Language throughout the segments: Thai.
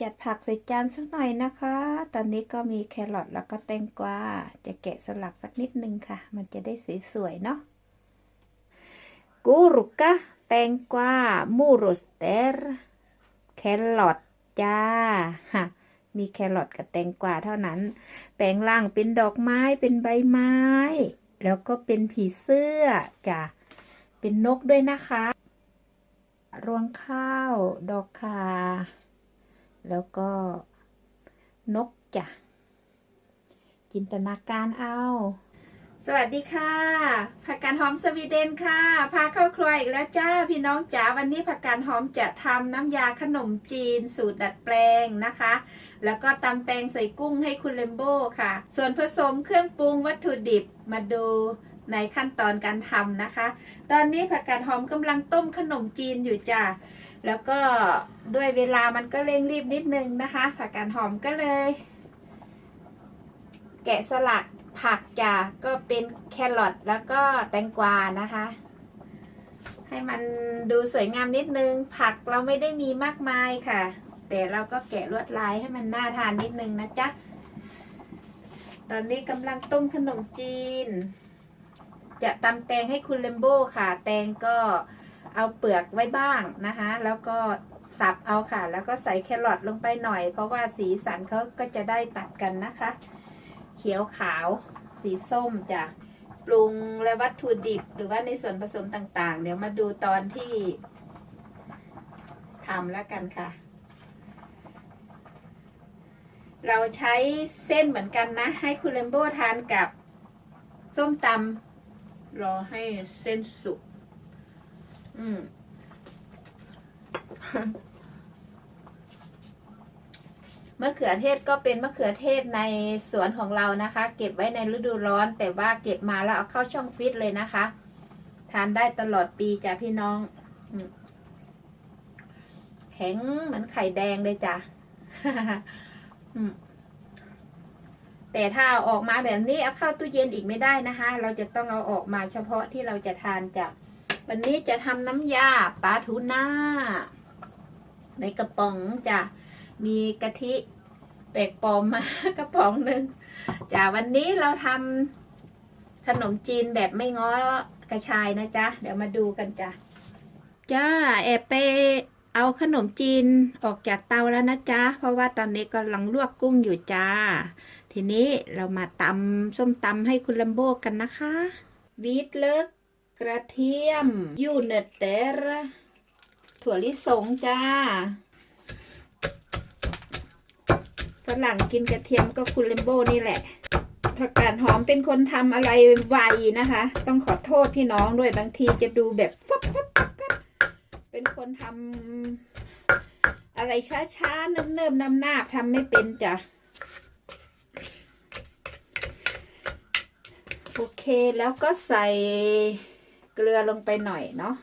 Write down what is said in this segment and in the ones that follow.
จัดผักใส่จานสักหน่อยนะคะ ตอนนี้ก็มีแครอทแล้วก็แตงกวา จะแกะสลักสักนิดนึงค่ะ มันจะได้สวยๆเนาะ กูรุกะแตงกวา มูโรสเตอร์ แครอทจ้าฮะมีแครอทกับแตงกวาเท่านั้น แปลงร่างเป็นดอกไม้ เป็นใบไม้ แล้วก็เป็นผีเสื้อจ้ะ เป็นนกด้วยนะคะ รวงข้าว ดอกคา แล้วก็นกจ้ะ จินตนาการเอา สวัสดีค่ะผักกาดหอมสวีเดนค่ะ พาเข้าครัวอีกแล้วจ้าพี่น้องจ๋าวันนี้ผักกาดหอมจะทำน้ำยาขนมจีนสูตรดัดแปลงนะคะ แล้วก็ตำแตงใส่กุ้งให้คุณเลมโบ้ค่ะ ส่วนผสมเครื่องปรุงวัตถุดิบมาดูในขั้นตอนการทำนะคะ ตอนนี้ผักกาดหอมกำลังต้มขนมจีนอยู่จ้า แล้วก็ด้วยเวลามันก็เร่งรีบนิดนึงนะคะ ผักกาดหอมก็เลย แกะสลักผักจ้ะก็เป็นแครอทแล้วก็แตงกวานะคะ ให้มันดูสวยงามนิดนึง ผักเราไม่ได้มีมากมายค่ะ แต่เราก็แกะลวดลายให้มันน่าทานนิดนึงนะจ๊ะตอนนี้กำลังต้มขนมจีน จะตำแตงให้คุณเลมโบ้ค่ะ แตงก็ เอาเปลือกไว้บ้างนะคะ แล้วก็สับเอาค่ะ แล้วก็ใส่แครอทลงไปหน่อย เพราะว่าสีสันเขาก็จะได้ตัดกันนะคะ เขียวขาวสีส้มจะปรุงและวัตถุดิบหรือว่าในส่วนผสมต่างๆ เดี๋ยวมาดูตอนที่ทำแล้วกันค่ะ เราใช้เส้นเหมือนกันนะ ให้คุณเลมโบ้ทานกับส้มตำรอให้เส้นสุก อืมมะเขือเทศก็เป็นมะเขือเทศในสวนของเรานะคะ เก็บไว้ในฤดูร้อน แต่ว่าเก็บมาแล้วเอาเข้าช่องฟิตเลยนะคะ ทานได้ตลอดปีจ้ะพี่น้องแข็งเหมือนไข่แดงเลยจ้ะแต่ถ้าเอาออกมาแบบนี้เอาเข้าตู้เย็นอีกไม่ได้นะคะ เราจะต้องเอาออกมาเฉพาะที่เราจะทานจ้ะ วันนี้จะทำน้ำยาปลาทูน่าในกระป๋องจ้ะมีกะทิแปลกปลอมมากระป๋องหนึ่งจ้ะวันนี้เราทำขนมจีนแบบไม่ง้อกระชายนะจ๊ะ เดี๋ยวมาดูกันจ้ะจ้าแอบไปเอาขนมจีนออกจากเตาแล้วนะจ๊ะ เพราะว่าตอนนี้กำลังลวกกุ้งอยู่จ้า ทีนี้เรามาตำส้มตำให้คุณลัมโบกันนะคะ วีทเลิก กระเทียม ยูเนตเตอร์ถั่วลิสงจ้าฝรั่งกินกระเทียมก็คุณเลมโบ้นี่แหละผักกาดหอมเป็นคนทำอะไรไวนะคะ ต้องขอโทษพี่น้องด้วยบางทีจะดูแบบปั๊บปั๊บปั๊บปั๊บเป็นคนทำอะไรช้าๆเนิบๆนำหน้าทำไม่เป็นจ้ะโอเคแล้วก็ใส่ เกลือลงไปหน่อยเนาะ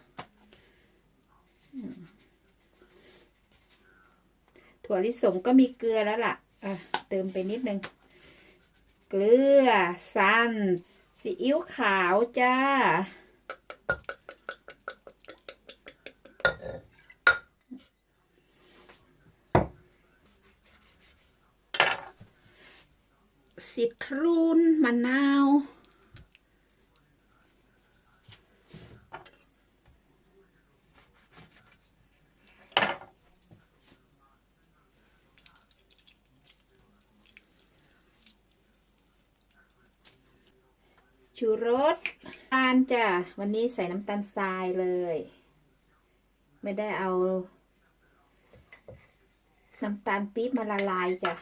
ถั่วลิสงก็มีเกลือแล้วล่ะอะเติมไปนิดนึง เกลือซันซีอิ๊วขาวจ้า ซิตรูนมะนาว ชูรสตาลจ้ะ วันนี้ใส่น้ำตาลทรายเลย ไม่ได้เอา น้ำตาลปี๊บมาละลายจ้ะ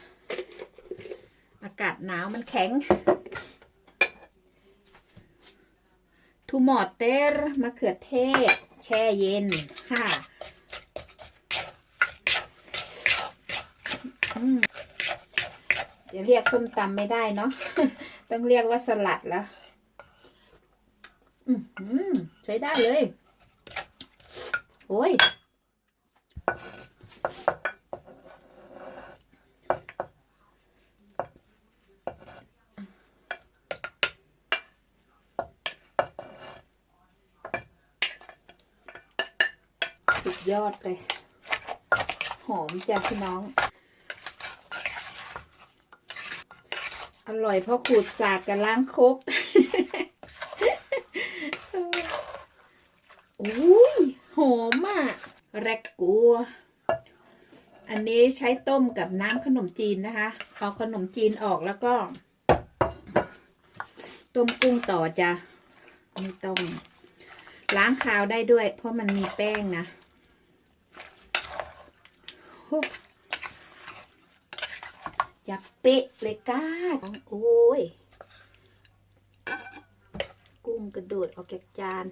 อากาศหนาวมันแข็งทูมอเตอร์มะเขือเทศ แช่เย็นค่ะจะเรียกส้มตำไม่ได้เนาะ ต้องเรียกว่าสลัดแล้ว ใช้ได้เลย โอ้ย สุดยอดเลย หอมจ้ะพี่น้อง อร่อยเพราะขูดสากกับล้างครบ อุ้ยหอมอะแรกกัว อันนี้ใช้ต้มกับน้ำขนมจีนนะคะเอาขนมจีนออกแล้วก็ ต้มกุ้งต่อจ้ะไม่ต้องล้างคาวได้ด้วย เพราะมันมีแป้งนะจะเป๊ะเลยก้าโอ้ย กุ้งกระโดดออกจากจาน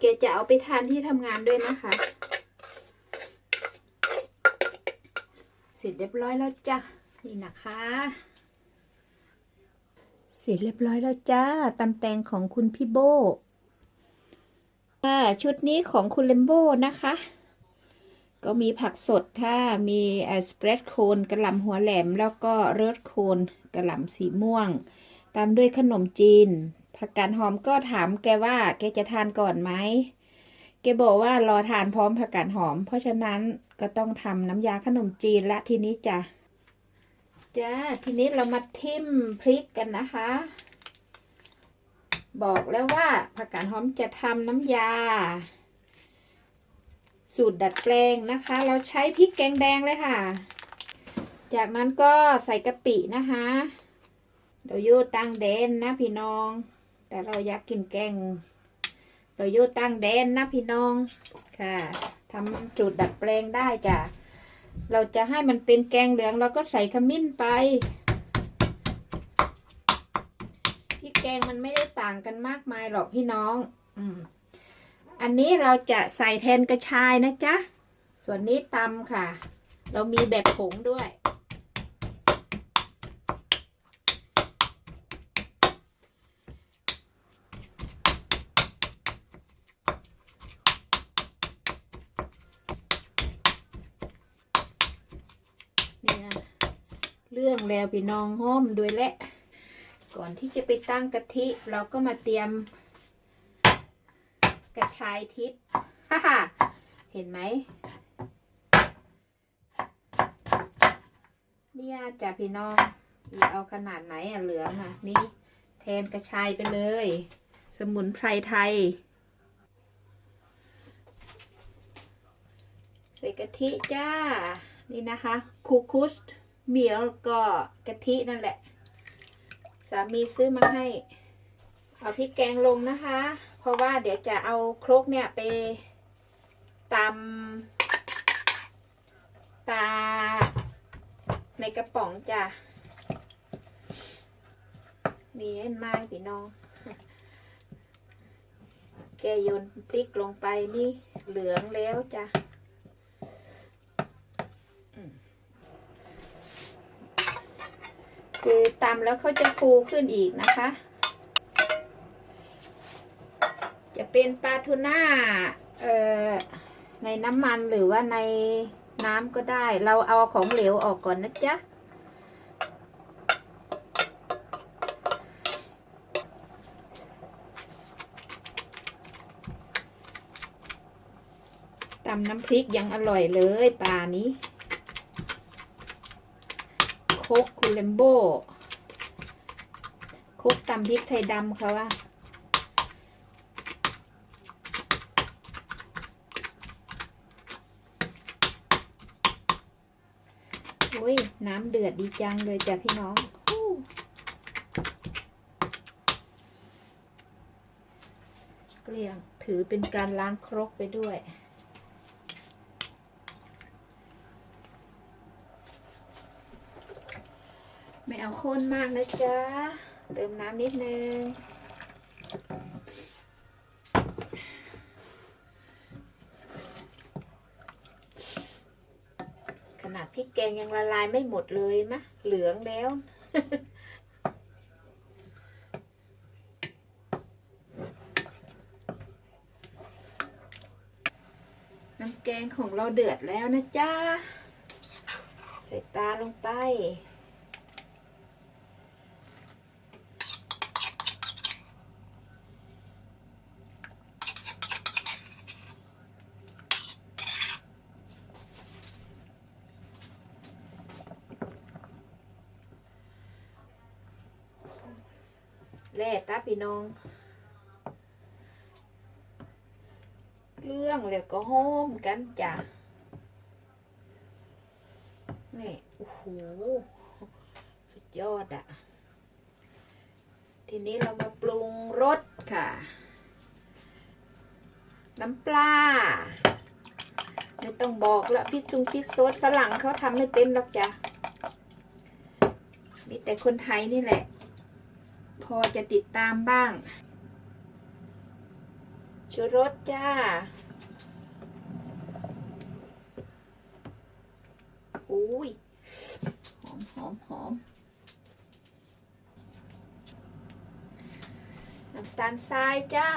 เกจะเอาไปทานที่ทำงานด้วยนะคะ เสร็จเรียบร้อยแล้วจ้ะนี่นะคะ เสร็จเรียบร้อยแล้วจ้าตำแตงของคุณพี่โบชุดนี้ของคุณเลมโบนะคะ ก็มีผักสดค่ะมีสเปรดโคนกระหล่ำหัวแหลม แล้วก็เริดโคนกระหล่ำสีม่วง ตามด้วยขนมจีน ผักกาดหอมก็ถามแกว่า แกจะทานก่อนไหมแกบอกว่ารอทานพร้อมผักกาดหอม เพราะฉะนั้นก็ต้องทำน้ำยาขนมจีนละทีนี้จ้ะจ้าทีนี้เรามาทิ่มพริกกันนะคะ บอกแล้วว่าผักกาดหอมจะทำน้ำยา สูตรดัดแปลงนะคะ เราใช้พริกแกงแดงเลยค่ะ จากนั้นก็ใส่กะปินะคะเราโยวยูตั้งแดนนะพี่น้อง แต่เราอยากกินแกงเราโยตั้งแดนนะพี่น้องค่ะทำสูตรดัดแปลงได้จ้ะเราจะให้มันเป็นแกงเหลืองเราก็ใส่ขมิ้นไปพริกแกงมันไม่ได้ต่างกันมากมายหรอกพี่น้องอืมอันนี้เราจะใส่แทนกระชายนะจ๊ะ ส่วนนี้ตำค่ะ เรามีแบบผงด้วย นี่นะเรื่อง แล้วพี่น้องห้อมด้วยแหละ ก่อนที่จะไปตั้งกะทิ เราก็มาเตรียม กระชายทิพย์ฮ่าฮ่าเห็นไหมเนี่ยจ้ะพี่น้องอีเอาขนาดไหนอะเหลืองอะ นี่แทนกระชายไปเลย สมุนไพรไทย ใส่กะทิจ้า นี่นะคะ คูคุส เมียวก็กะทินั่นแหละ สามีซื้อมาให้ เอาพริกแกงลงนะคะ เพราะว่าเดี๋ยวจะเอาครกเนี่ยไปตำปลาในกระป๋องจ้ะนี่เห็นไหมพี่น้อง แกโยนพริกลงไปนี่เหลืองแล้วจ้ะ คือตำแล้วเขาจะฟูขึ้นอีกนะคะ จะเป็นปลาทูน่าเอ่อในน้ำมันหรือว่าในน้ำก็ได้ เราเอาของเหลวออกก่อนนะจ๊ะตำน้ำพริกยังอร่อยเลยปลานี้ คกคูเลมโบโคกตำพริกไทยดำเขาว่าโอ้ย น้ำเดือดดีจังเลยจ้ะพี่น้อง เกลี้ยงถือเป็นการล้างครกไปด้วย ไม่เอาข้นมากนะจ๊ะ เติมน้ำนิดนึง ขนาดพริกแกงยังละลายไม่หมดเลยมะ เหลืองแล้วน้ำแกงของเราเดือดแล้วนะจ๊ะ ใส่ตาลงไป แล้วตาพี่น้อง เรื่องแล้วก็หอมกันจ้ะนี่โอ้โหสุดยอดอะทีนี้เรามาปรุงรสค่ะ น้ำปลาไม่ต้องบอกละพริกจุงพริกโซดฝรั่งเขาทำไม่เป็นหรอกจ้ะมีแต่คนไทยนี่แหละ พอจะติดตามบ้าง ชูรสจ้าอุ้ยหอมหอมหอมน้ำตาลทรายจ้า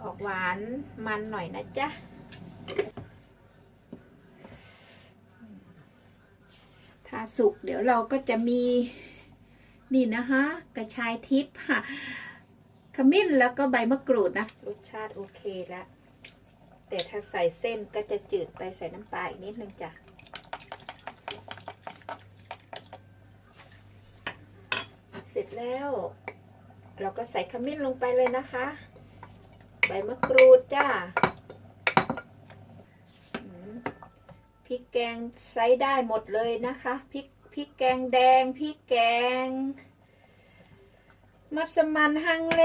ออกหวานมันหน่อยนะจ๊ะถ้าสุกเดี๋ยวเราก็จะมี นี่นะคะ กระชายทิพย์ค่ะขมิ้นแล้วก็ใบมะกรูดนะรสชาติโอเคแล้วแต่ถ้าใส่เส้นก็จะจืดไปใส่น้ำปลาอีกนิดนึงจ้ะเสร็จแล้ว เราก็ใส่ขมิ้นลงไปเลยนะคะ ใบมะกรูดจ้าพริกแกงใช้ได้หมดเลยนะคะพริก พริกแกงแดงพริกแกง มัสมันฮังเล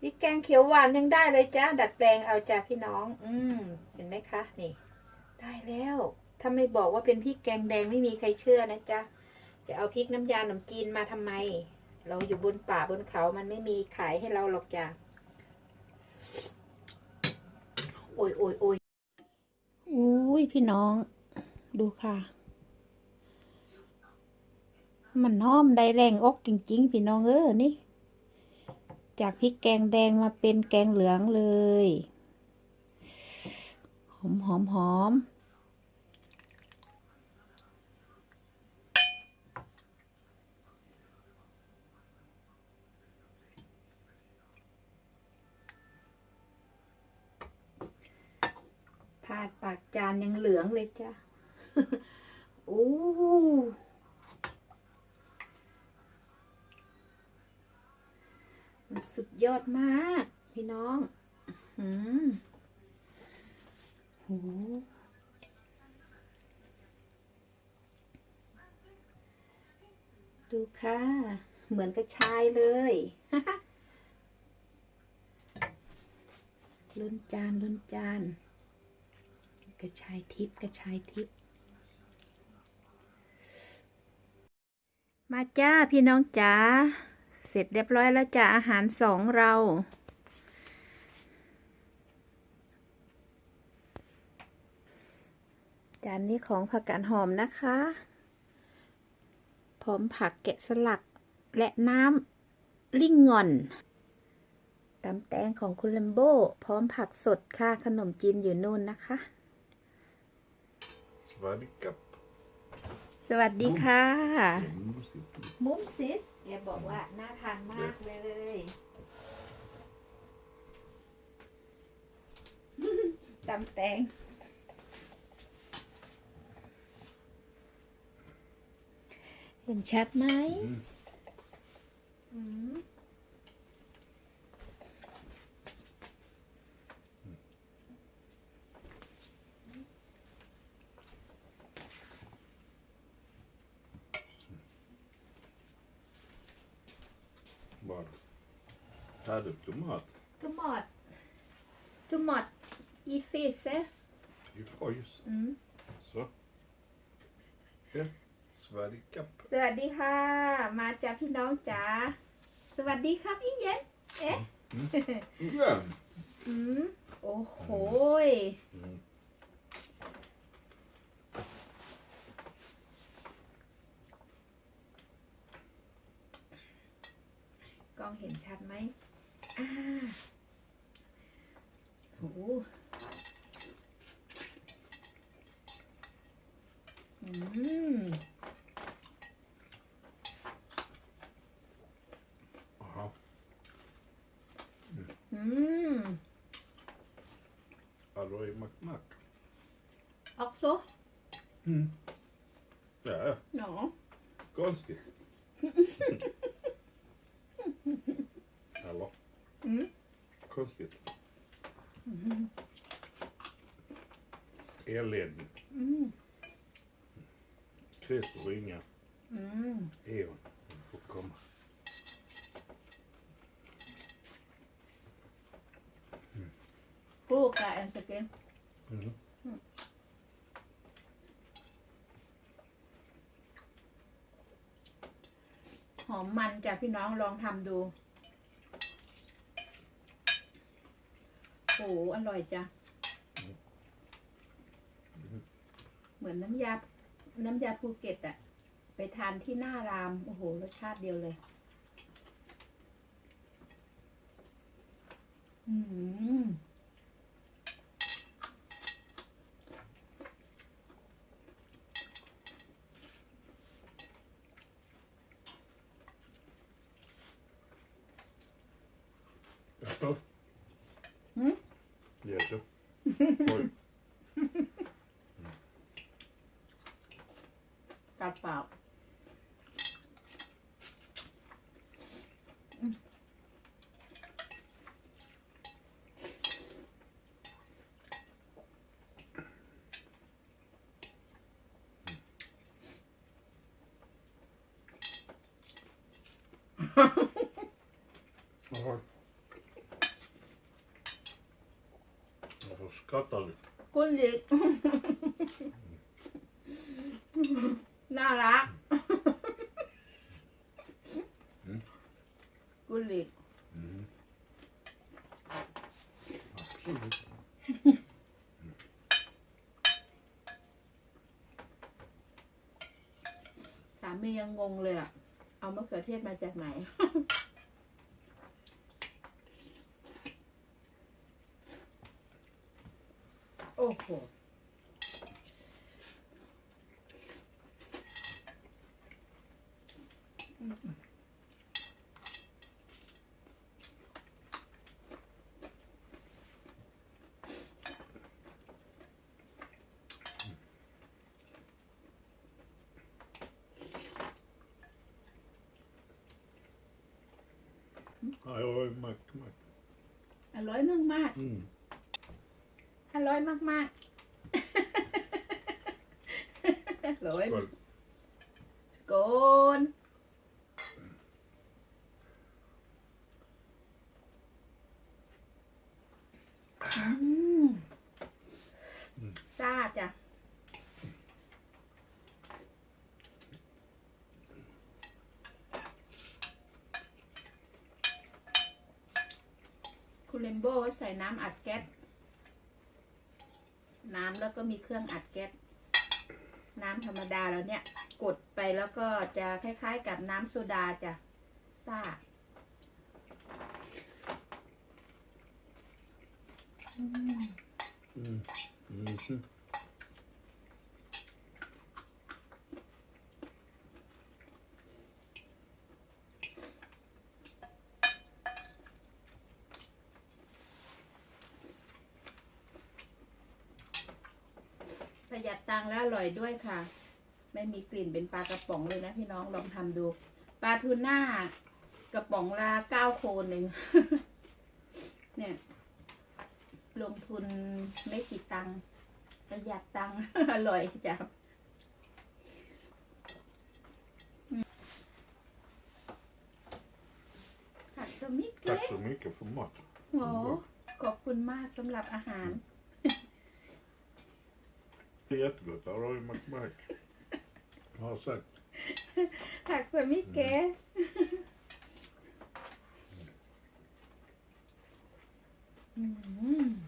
พริกแกงเขียวหวานยังได้เลยจ้าดัดแปลงเอาจ้าพี่น้อง อืมเห็นไหมคะนี่ ได้แล้วถ้าไม่บอกว่าเป็นพริกแกงแดงไม่มีใครเชื่อนะจ๊ะจะเอาพริกน้ำยาขนมจีนมาทำไม เราอยู่บนป่าบนเขามันไม่มีขายให้เราหรอกจ้ะโอ้ยโอ้ยโอ้ยอุ้ยพี่น้อง ดูค่ะ มันหอมได้แรงอกจริง ๆ พี่น้องเออนี่ จากพริกแกงแดงมาเป็นแกงเหลืองเลย หอมหอมหอมทาดปากจานยังเหลืองเลยจ้ะ โอ้ สุดยอดมาก พี่น้องอืมโหดูค่ะ เหมือนกระชายเลยล้นจานล้นจาน กระชายทิพย์กระชายทิพย์มาจ้าพี่น้องจ๋า เสร็จเรียบร้อยแล้วจ้าอาหารสองเรา จานนี้ของผักกาดหอมนะคะ พร้อมผักแกะสลักและน้ำลิ่งงอนตำแตงของคุณลัมโบพร้อมผักสดค่ะขนมจีนอยู่นู่นนะคะ Swadikap. สวัสดีค่ะ Musik. มุมซิส แกบอกว่าน่าทานมากเลยตำแตง เห็นชัดไหม Mm. อืม Tar du tomat? ทุมอดทุมอดอีฟิสเซ I frys. อืม Så. Ja. Swadikap. สวัสดีค่ะ มาจากพี่น้องจ๋า สวัสดีครับอีเย็นเอ๊ะ Ja. อืม โอ้โหย Mm. กล้องเห็นชัดไหม อ่าโอ้โหอืม Aha. อืม Alloy McMac. ออกโซ Mm. Ja, ja. หนอ Konstigt. อืม Konstigt. Elledning. อืม Christer ringer. อืม Eon. Hon får komma. กูกะแอนสเกน Mhm. หอมมันจ้ะพี่น้องลองทำดู อ้อร่อยจ้ะ เหมือนน้ำยา น้ำยาภูเก็ตอะไปทานที่หน้าราม โอ้โห รสชาติเดียวเลย อืม กัดเปล่า Jaha. น่ารักอืม กุลิก Mm. Absolut. สามียังงงเลยอะเอามะเขือเทศมาจากไหน โอ้โห Aj, oj, mack, mack. อร่อย มากมาก Mm. ๆอร่อยมากมากๆอร่อย Skål. โกนอืมซ่าจ้ะ คุณเลมโบ้ใส่ น้ำอัดแก๊ส น้ำแล้วก็มีเครื่องอัดแก๊ส น้ำธรรมดาแล้วเนี่ย กดไปแล้วก็จะคล้าย ๆ กับน้ำโซดาจ้ะซ่าอืมอืม ยัดตังค์แล้วอร่อยด้วยค่ะ ไม่มีกลิ่นเป็นปลากระป๋องเลยนะพี่น้องลองทำดู ปลาทูน่ากระป๋องละเก้าโคนหนึ่งเนี่ย ลงทุนไม่กี่ตังค์ประหยัดตังค์อร่อยจ้ะอืมผัดสมิกเก๋ Tack så mycket för mat. โหขอบคุณมากสำหรับอาหาร Det är jättegott. Där har du McMac. Har sagt. Tack så mycket. Mm. Mm.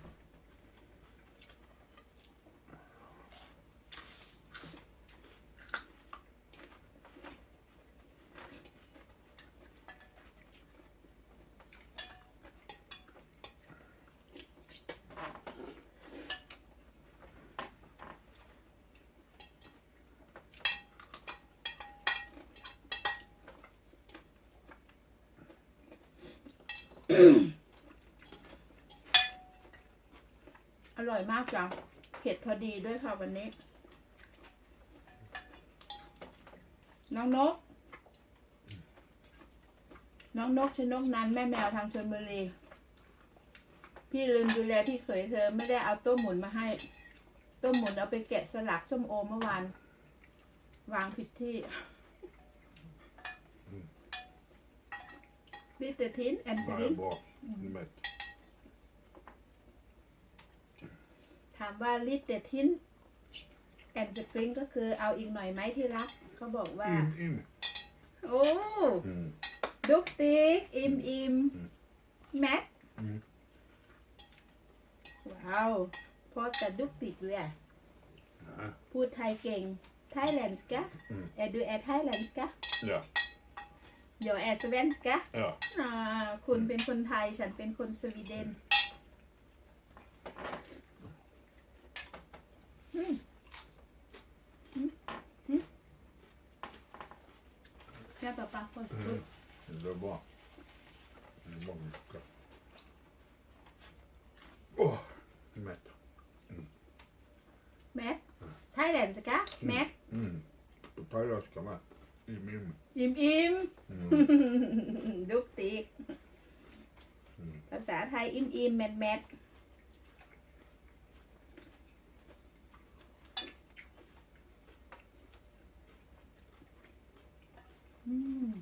ร่อยมากจ้ะเผ็ดพอดีด้วยค่ะวันนี้ น้องนก น้องนกชนกนันแม่แมวทางชนบุรี พี่ลืมดูแลพี่เขยเธอไม่ได้เอาต้มหมุนมาให้ ต้มหมุนเอาไปแกะสลักส้มโอเมื่อวานวางผิดที่บิเตทินแอน Bara ซิน bra. Mätt. ถามว่าลิเตทินแอนสปริงก็คือเอาอีกหน่อยไหมที่รักเขาบอกว่า In, in. โอ้ Mm. ดุกติกอิมอิมอืมแมท Mm. ว้าวพอแต่ดุกติกเลยอะ Ja. พูดไทยเก่ง ไทยแลนด์กะอืมเอดูแอไทยแลนด์กะ Ja. โยแอสเวนส์กะ Ja. อ่าคุณเป็นคนไทยฉันเป็นคนสวีเดนอืมอืมอืม แค่ปะปะคน Mm. Det är bra. Det är bra mycket. Åh, mätt. แมทไทยแลนด์กะแมท Mm. På thailändska med. Im, im. อิมอิม Mm. ดุกติกอืมภาษาไทยอิมอิมแมทแมทอืม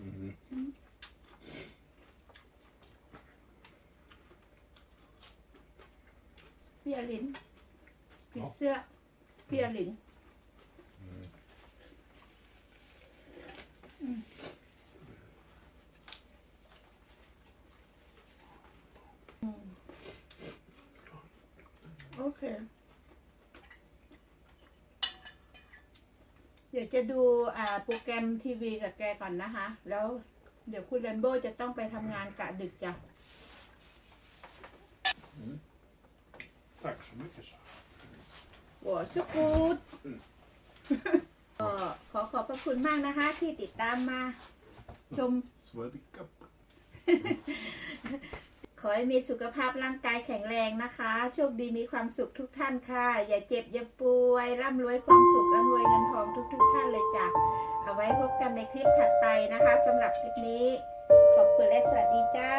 Mm. เปียลินผีเสื้อเปียลิน Mm. โอเค เดี๋ยวจะดูอ่าโปรแกรมทีวีกับแกก่อนนะคะ แล้วเดี๋ยวคุณแรมโบ้จะต้องไปทำงานกะดึกจ้ะ Tack så mycket så. หัวสกูดก็ขอขอบพระคุณมากนะคะ ที่ติดตามมาชม Swadikap. ขอให้มีสุขภาพร่างกายแข็งแรงนะคะ โชคดีมีความสุขทุกท่านค่ะ อย่าเจ็บอย่าป่วย ร่ำรวยความสุขร่ำรวยเงินทองทุกๆท่านเลยจ้ะเอาไว้พบกันในคลิปถัดไปนะคะสำหรับคลิปนี้ ขอบคุณและสวัสดีจ้า